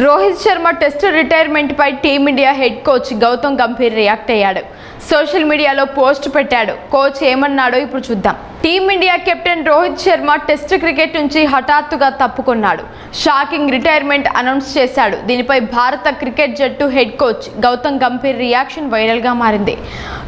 Rohit Sharma test retirement పై team India head coach Gautam Gambhir react అయ్యాడు. Social మీడియాలో post పెట్టాడు. Coach ఏమన్నాడో ఇప్పుడు చూద్దాం. Team India captain Rohit Sharma test cricket నుంచి హఠాత్తుగా తప్పుకున్నాడు. షాకింగ్ రిటైర్మెంట్ అనౌన్స్ చేశాడు. దీనిపై భారత క్రికెట్ జట్టు head coach Gautam Gambhir reaction వైరల్గా మారింది.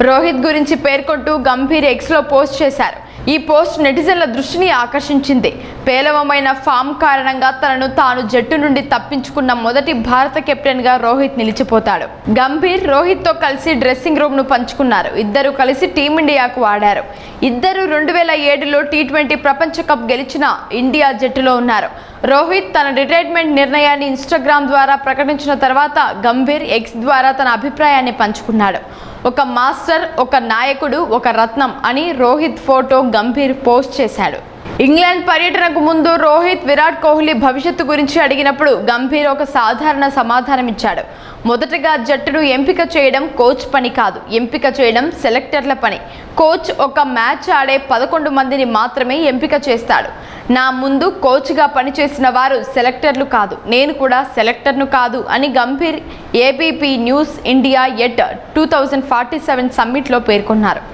రోహిత్ గురించి పేర్కొంటూ గంభీర్ ఎక్స్లో పోస్ట్ చేశారు. ఈ పోస్ట్ నెటిజన్ల దృష్టిని ఆకర్షించింది. పేలవమైన ఫామ్ కారణంగా తనను తాను జట్టు నుండి తప్పించుకున్న మొదటి భారత కెప్టెన్గా రోహిత్ నిలిచిపోతాడు. గంభీర్ రోహిత్తో కలిసి డ్రెస్సింగ్ రూమ్ను పంచుకున్నారు. ఇద్దరు కలిసి టీమిండియాకు ఆడారు. ఇద్దరు రెండు వేల ఏడులో టీ ట్వంటీ ప్రపంచ కప్ గెలిచిన ఇండియా జట్టులో ఉన్నారు. రోహిత్ తన రిటైర్మెంట్ నిర్ణయాన్ని ఇన్స్టాగ్రామ్ ద్వారా ప్రకటించిన తర్వాత గంభీర్ ఎక్స్ ద్వారా తన అభిప్రాయాన్ని పంచుకున్నాడు. ఒక మాస్టర్ ఒక నాయకుడు ఒక రత్నం అని రోహిత్ ఫోటో గంభీర్ పోస్ట్ చేశాడు. ఇంగ్లాండ్ పర్యటనకు ముందు రోహిత్ విరాట్ కోహ్లీ భవిష్యత్తు గురించి అడిగినప్పుడు గంభీర్ ఒక సాధారణ సమాధానం ఇచ్చాడు మొదటగా జట్టును ఎంపిక చేయడం కోచ్ పని కాదు. ఎంపిక చేయడం సెలెక్టర్ల పని. కోచ్ ఒక మ్యాచ్ ఆడే పదకొండు మందిని మాత్రమే ఎంపిక చేస్తాడు. నా ముందు కోచ్గా పనిచేసిన వారు సెలెక్టర్లు కాదు. నేను కూడా సెలెక్టర్ను కాదు అని Gambhir ABP news India at two thousand forty seven సమ్మిట్లో పేర్కొన్నారు.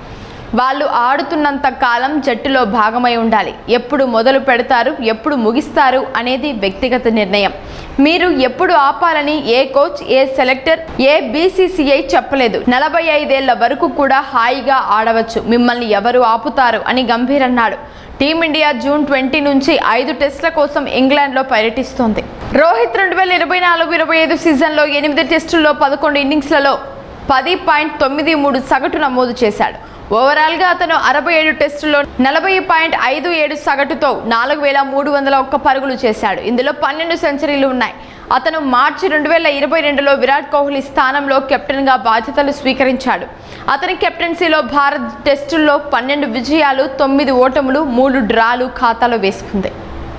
వాళ్ళు ఆడుతున్నంత కాలం జట్టులో భాగమై ఉండాలి. ఎప్పుడు మొదలు పెడతారు ఎప్పుడు ముగిస్తారు అనేది వ్యక్తిగత నిర్ణయం. మీరు ఎప్పుడు ఆపాలని ఏ కోచ్ ఏ సెలెక్టర్ ఏ బీసీసీఐ చెప్పలేదు. నలభై ఐదేళ్ళ వరకు కూడా హాయిగా ఆడవచ్చు. మిమ్మల్ని ఎవరు ఆపుతారు అని గంభీర్ అన్నాడు టీమిండియా జూన్ ట్వంటీ నుంచి ఐదు టెస్టుల కోసం ఇంగ్లాండ్లో పర్యటిస్తోంది. రోహిత్ రెండు వేల ఇరవై నాలుగు ఇరవై ఐదు సీజన్లో ఎనిమిది టెస్టుల్లో పదకొండు ఇన్నింగ్స్లలో పది పాయింట్ తొమ్మిది మూడు సగటు నమోదు చేశాడు. ఓవరాల్గా అతను అరవై ఏడు టెస్టులో నలభై పాయింట్ ఐదు ఏడు సగటుతో నాలుగు వేల మూడు వందల ఒక్క పరుగులు చేశాడు. ఇందులో పన్నెండు సెంచరీలు ఉన్నాయి. అతను మార్చి రెండు వేల ఇరవై రెండులో విరాట్ కోహ్లీ స్థానంలో కెప్టెన్గా బాధ్యతలు స్వీకరించాడు. అతని కెప్టెన్సీలో భారత్ టెస్టుల్లో పన్నెండు విజయాలు తొమ్మిది ఓటములు మూడు డ్రాలు ఖాతాలో వేసుకుంది.